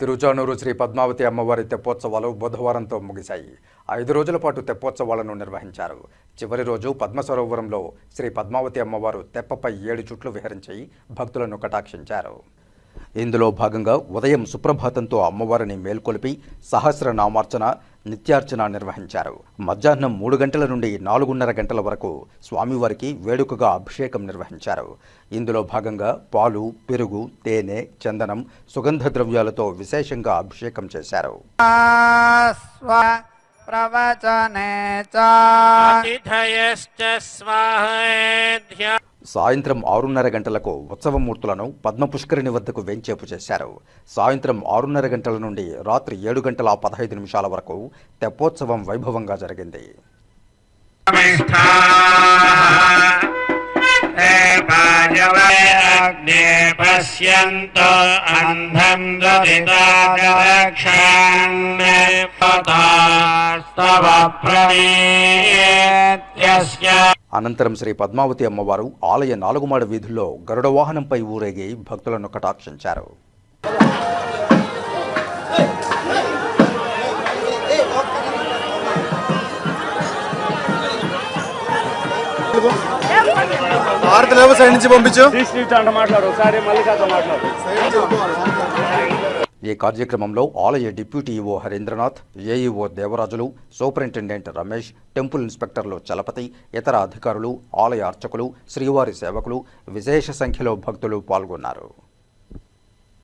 తిరుచానూరు శ్రీ పద్మావతి అమ్మవారి తెప్పోత్సవాలు బుధవారంతో ముగిశాయి. ఐదు రోజుల పాటు తెప్పోత్సవాలను నిర్వహించారు. చివరి రోజు పద్మ సరోవరంలో శ్రీ పద్మావతి అమ్మవారు తెప్పపై ఏడు చుట్లు విహరించి భక్తులను కటాక్షించారు. ఇందులో భాగంగా ఉదయం సుప్రభాతంతో అమ్మవారిని మేల్కొలిపి సహస్రనామార్చన నిత్యార్చన నిర్వహించారు. మధ్యాహ్నం మూడు గంటల నుండి నాలుగున్నర గంటల వరకు స్వామివారికి వేడుకగా అభిషేకం నిర్వహించారు. ఇందులో భాగంగా పాలు పెరుగు తేనె చందనం సుగంధ ద్రవ్యాలతో విశేషంగా అభిషేకం చేశారు. ప్రవచనే చ అతిథయశ్చ స్వాహేధ్య సాయంత్రం ఆరున్నర గంటలకు ఉత్సవమూర్తులను పద్మపుష్కరిణి వద్దకు వెంచేపు చేశారు. సాయంత్రం ఆరున్నర గంటల నుండి రాత్రి ఏడు గంటల పదహైదు నిమిషాల వరకు తెప్పోత్సవం వైభవంగా జరిగింది. పశ్యంతో అంధం దరితాక్షాస్తవ అనంతరం శ్రీ పద్మావతి అమ్మవారు ఆలయ నాలుగుమాడ వీధుల్లో గరుడ వాహనంపై ఊరేగి భక్తులను కటాక్షించారు. భారతలేమో సైడ్ నుంచి పంపించు. ఈ కార్యక్రమంలో ఆలయ deputy EO Harindranath AEO Devarajulu superintendent Ramesh temple ఇన్స్పెక్టర్లు Chalapathi ఇతర అధికారులు ఆలయ అర్చకులు శ్రీవారి సేవకులు విశేష సంఖ్యలో భక్తులు పాల్గొన్నారు.